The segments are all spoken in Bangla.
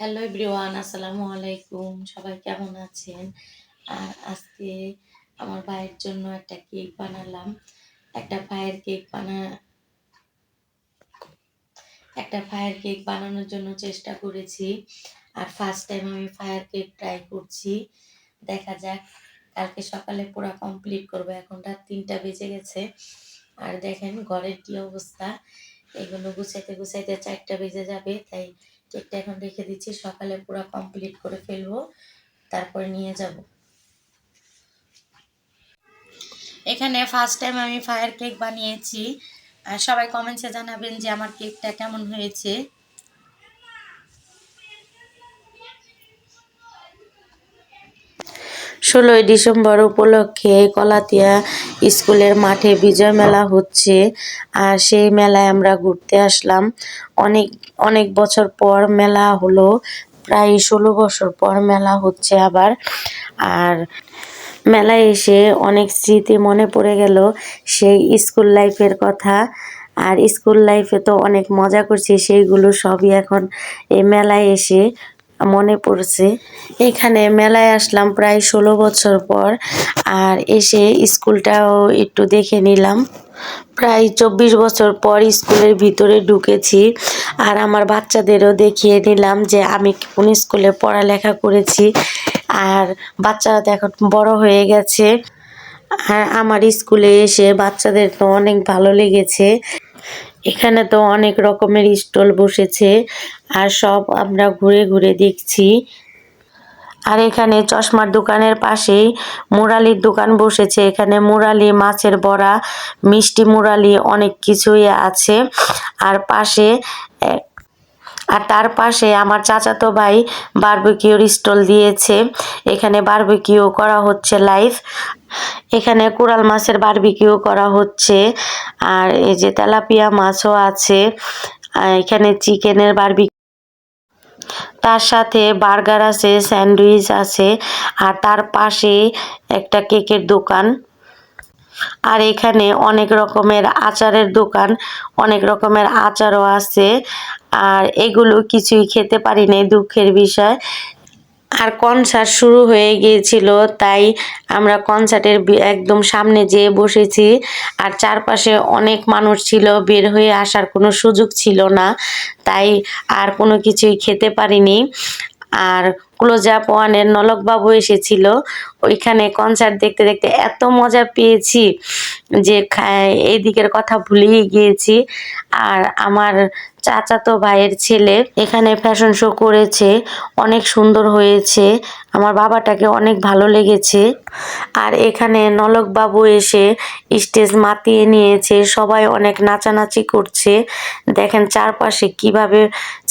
হ্যালো এভরিওয়ান আসসালামু আলাইকুম। সবাই কেমন আছেন? আর আজকে আমার ভাইয়ের জন্য একটা কেক বানালাম। একটা ভাইয়ের কেক বানা, একটা ফায়ার কেক বানানোর জন্য চেষ্টা করেছি। আর ফার্স্ট টাইম আমি ফায়ার কেক ট্রাই করছি। দেখা যাক, কালকে সকালে পুরো কমপ্লিট করব। এখন রাত তিনটা বেজে গেছে। আর দেখেন, ঘরের কি অবস্থা? এগুলো গুছাইতে গুছাইতে চারটা বেজে যাবে, তাই কেকটা এখন রেখে দিচ্ছি, সকালে পুরো কমপ্লিট করে ফেলব, তারপরে নিয়ে যাব। এখানে ফার্স্ট টাইম আমি ফায়ার কেক বানিয়েছি। সবাই কমেন্টসে জানাবেন যে আমার কেকটা কেমন হয়েছে। ষোলোই ডিসেম্বর উপলক্ষে কলাতিয়া স্কুলের মাঠে বিজয় মেলা হচ্ছে আর সেই মেলায় আমরা ঘুরতে আসলাম। অনেক অনেক বছর পর মেলা হলো, প্রায় ষোলো বছর পর মেলা হচ্ছে আবার। আর মেলায় এসে অনেক স্মৃতি মনে পড়ে গেল সেই স্কুল লাইফের কথা। আর স্কুল লাইফে তো অনেক মজা করছি, সেইগুলো সবই এখন এই মেলায় এসে মনে পড়ছে। এখানে মেলায় আসলাম প্রায় ষোলো বছর পর আর এসে স্কুলটাও একটু দেখে নিলাম। প্রায় চব্বিশ বছর পর স্কুলের ভিতরে ঢুকেছি আর আমার বাচ্চাদেরও দেখিয়ে নিলাম যে আমি কোন স্কুলে পড়ালেখা করেছি আর বাচ্চারা তো এখন বড় হয়ে গেছে। আর আমার স্কুলে এসে বাচ্চাদের তো অনেক ভালো লেগেছে। এখানে তো অনেক রকমের স্টল বসেছে আর সব আমরা ঘুরে ঘুরে দেখছি। আর এখানে চশমার দোকানের পাশেই মুরালির দোকান বসেছে। এখানে মুরালি, মাছের বড়া, মিষ্টি মুরালি অনেক কিছুই আছে। আর পাশে আর তার পাশে আমার চাচাতো ভাই বারবিকিউর স্টল দিয়েছে। এখানে বারবিকিউ করা হচ্ছে লাইভ। এখানে কোরাল মাছের বারবিকিউ করা হচ্ছে। আর এই যে তেলাপিয়া মাছও আছে। এখানে চিকেনের বারবি তার সাথে বার্গার আছে, স্যান্ডউইচ আছে। আর তার পাশে একটা কেকের দোকান। আর এখানে অনেক রকমের আচারের দোকান। অনেক রকমের আচারও আছে। আর এগুলো কিছুই খেতে পারিনি, দুঃখের বিষয়। আর কনসার্ট শুরু হয়ে গিয়েছিল, তাই আমরা কনসার্টের একদম সামনে যেয়ে বসেছি। আর চারপাশে অনেক মানুষ ছিল, বের হয়ে আসার কোনো সুযোগ ছিল না, তাই আর কোনো কিছুই খেতে পারিনি। আর ক্লোজাপ ওয়ানের নলকবাবু এসেছিল। ওইখানে কনসার্ট দেখতে দেখতে এত মজা পেয়েছি যে এই দিকের কথা ভুলেই গিয়েছি। আর আমার চাচাতো ভাইয়ের ছেলে এখানে ফ্যাশন শো করেছে, অনেক সুন্দর হয়েছে, আমার বাবাটাকে অনেক ভালো লেগেছে। আর এখানে নলকবাবু এসে স্টেজ মাতিয়ে নিয়েছে, সবাই অনেক নাচানাচি করছে। দেখেন চারপাশে কীভাবে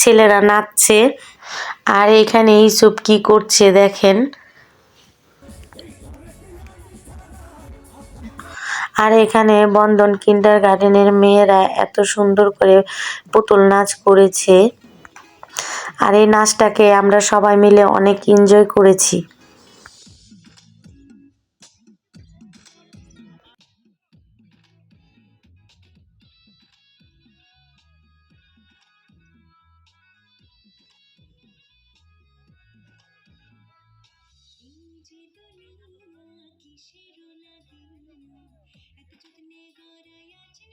ছেলেরা নাচছে। আর এখানে এই সব কি করছে দেখেন। আর এখানে বন্ধন কিন্ডার গার্ডেনের মেয়েরা এত সুন্দর করে পুতুল নাচ করেছে। আর এই নাচটাকে আমরা সবাই মিলে অনেক এনজয় করেছি।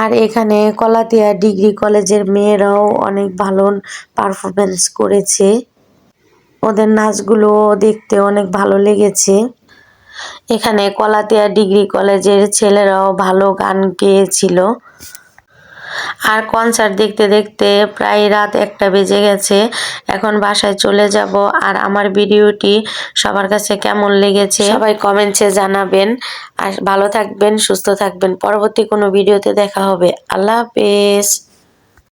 আর এখানে কলাতিয়া ডিগ্রি কলেজের মেয়েরাও অনেক ভালো পারফরমেন্স করেছে। ওদের নাচগুলো দেখতে অনেক ভালো লেগেছে। এখানে কলাতিয়া ডিগ্রি কলেজের ছেলেরাও ভালো গান গেয়েছিল। আর কনসার্ট দেখতে দেখতে প্রায় রাত একটা বেজে গেছে। এখন বাসায় চলে যাব। আর আমার ভিডিওটি সবার কাছে কেমন লেগেছে সবাই কমেন্টসে জানাবেন। আর ভালো থাকবেন, সুস্থ থাকবেন। পরবর্তী কোনো ভিডিওতে দেখা হবে। আল্লাহ হাফেজ।